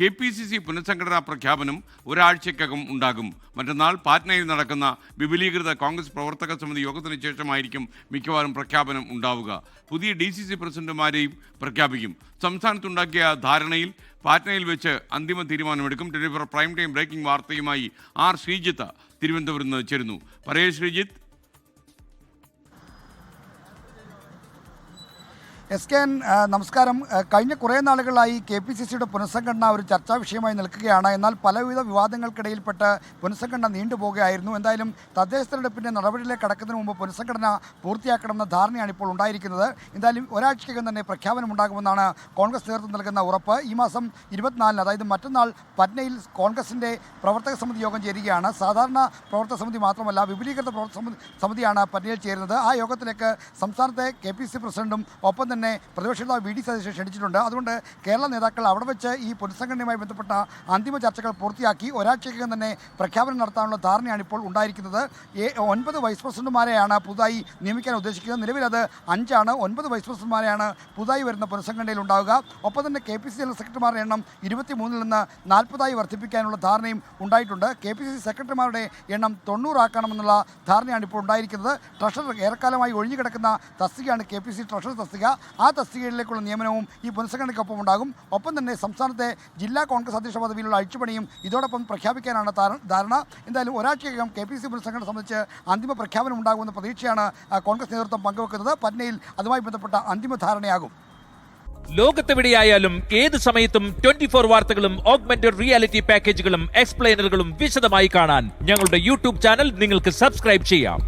K P C C പുനഃസംഘടനാ പ്രഖ്യാപനം ഒരാഴ്ചയ്ക്കകം ഉണ്ടാകും. മറ്റന്നാൾ പാറ്റ്നയിൽ നടക്കുന്ന വിപുലീകൃത കോൺഗ്രസ് പ്രവർത്തക സമിതി യോഗത്തിന് ശേഷമായിരിക്കും മിക്കവാറും പ്രഖ്യാപനം ഉണ്ടാവുക. പുതിയ ഡി സി സി പ്രസിഡന്റുമാരെയും പ്രഖ്യാപിക്കും. സംസ്ഥാനത്തുണ്ടാക്കിയ ധാരണയിൽ പാറ്റ്നയിൽ വെച്ച് അന്തിമ തീരുമാനമെടുക്കും. ഫോർ പ്രൈം ടൈം ബ്രേക്കിംഗ് വാർത്തയുമായി ആർ ശ്രീജിത്ത് തിരുവനന്തപുരത്ത് ചേരുന്നു. പറയേ ശ്രീജിത്ത്. എസ് കെ എൻ നമസ്കാരം. കഴിഞ്ഞ കുറേ നാളുകളായി കെ പി സി സിയുടെ പുനഃസംഘടന ഒരു ചർച്ചാ വിഷയമായി നിൽക്കുകയാണ്. എന്നാൽ പലവിധ വിവാദങ്ങൾക്കിടയിൽപ്പെട്ട് പുനഃസംഘടന നീണ്ടുപോകുകയായിരുന്നു എന്തായാലും തദ്ദേശ തെരഞ്ഞെടുപ്പിന്റെ നടപടിയിലേക്ക് കടക്കുന്നതിന് മുമ്പ് പുനഃസംഘടന പൂർത്തിയാക്കണമെന്ന ധാരണയാണ് ഇപ്പോൾ ഉണ്ടായിരിക്കുന്നത്. എന്തായാലും ഒരാഴ്ചയ്ക്കകം തന്നെ പ്രഖ്യാപനം ഉണ്ടാകുമെന്നാണ് കോൺഗ്രസ് നേതൃത്വം നൽകുന്ന ഉറപ്പ്. ഈ മാസം ഇരുപത്തിനാലിന് അതായത് മറ്റന്നാൾ പറ്റ്നയിൽ കോൺഗ്രസിന്റെ പ്രവർത്തക സമിതി യോഗം ചേരുകയാണ്. സാധാരണ പ്രവർത്തക സമിതി മാത്രമല്ല വിപുലീകൃത പ്രവർത്തക സമിതിയാണ് പറ്റ്നയിൽ ചേരുന്നത്. ആ യോഗത്തിലേക്ക് സംസ്ഥാനത്തെ കെ പ്രസിഡന്റും ഒപ്പം തന്നെ പ്രതിപക്ഷ നേതാവ് വി ഡി സതീശൻ ക്ഷണിച്ചിട്ടുണ്ട്. അതുകൊണ്ട് കേരള നേതാക്കൾ അവിടെ വെച്ച് ഈ പുനഃസംഘടനയുമായി ബന്ധപ്പെട്ട അന്തിമ ചർച്ചകൾ പൂർത്തിയാക്കി ഒരാഴ്ചയ്ക്കകം തന്നെ പ്രഖ്യാപനം നടത്താനുള്ള ധാരണയാണ് ഇപ്പോൾ ഉണ്ടായിരിക്കുന്നത്. ഒൻപത് വൈസ് പ്രസിഡന്റുമാരെയാണ് പുതുതായി നിയമിക്കാൻ ഉദ്ദേശിക്കുന്നത്. നിലവിൽ അത് അഞ്ചാണ്. ഒൻപത് വൈസ് പ്രസിഡന്റുമാരെയാണ് പുതുതായി വരുന്ന പുനഃസംഘടനയിൽ ഉണ്ടാവുക. ഒപ്പം തന്നെ കെ പി സി ജനറൽ സെക്രട്ടറിമാരുടെ എണ്ണം ഇരുപത്തി മൂന്നിൽ നിന്ന് നാൽപ്പതായി വർദ്ധിപ്പിക്കാനുള്ള ധാരണയും ഉണ്ടായിട്ടുണ്ട്. കെ പി സി സി സെക്രട്ടറിമാരുടെ എണ്ണം തൊണ്ണൂറാക്കണമെന്നുള്ള ധാരണയാണ് ഇപ്പോൾ ഉണ്ടായിരിക്കുന്നത്. ട്രഷറർ ഏറെക്കാലമായി ഒഴിഞ്ഞു കിടക്കുന്ന തസ്തികയാണ് കെ പി സി ട്രഷറർ തസ്തിക. ആ തസ്തികയിലേക്കുള്ള നിയമനവും ഈ പുനഃസംഘടനയ്ക്കൊപ്പം ഉണ്ടാകും. ഒപ്പം തന്നെ സംസ്ഥാനത്തെ ജില്ലാ കോൺഗ്രസ് അധ്യക്ഷ പദവിയിലുള്ള അഴിച്ചുപണിയും ഇതോടൊപ്പം പ്രഖ്യാപിക്കാനാണ് ധാരണ. എന്തായാലും ഒരാഴ്ചയ്ക്കകം കെ പി സി പുനഃസംഘടന സംബന്ധിച്ച് അന്തിമ പ്രഖ്യാപനം ഉണ്ടാകുമെന്ന പ്രതീക്ഷയാണ് കോൺഗ്രസ് നേതൃത്വം പങ്കുവെക്കുന്നത്. പറ്റ്നയിൽ അതുമായി ബന്ധപ്പെട്ട അന്തിമ ധാരണയാകും. ലോകത്തെവിടെയായാലും ഏത് സമയത്തും ട്വന്റി ഫോർ വാർത്തകളും ഓഗ്മെന്റഡ് റിയാലിറ്റി പാക്കേജുകളും എക്സ്പ്ലെയിനറുകളും വിശദമായി കാണാൻ ഞങ്ങളുടെ യൂട്യൂബ് ചാനൽ നിങ്ങൾക്ക് സബ്സ്ക്രൈബ് ചെയ്യാം.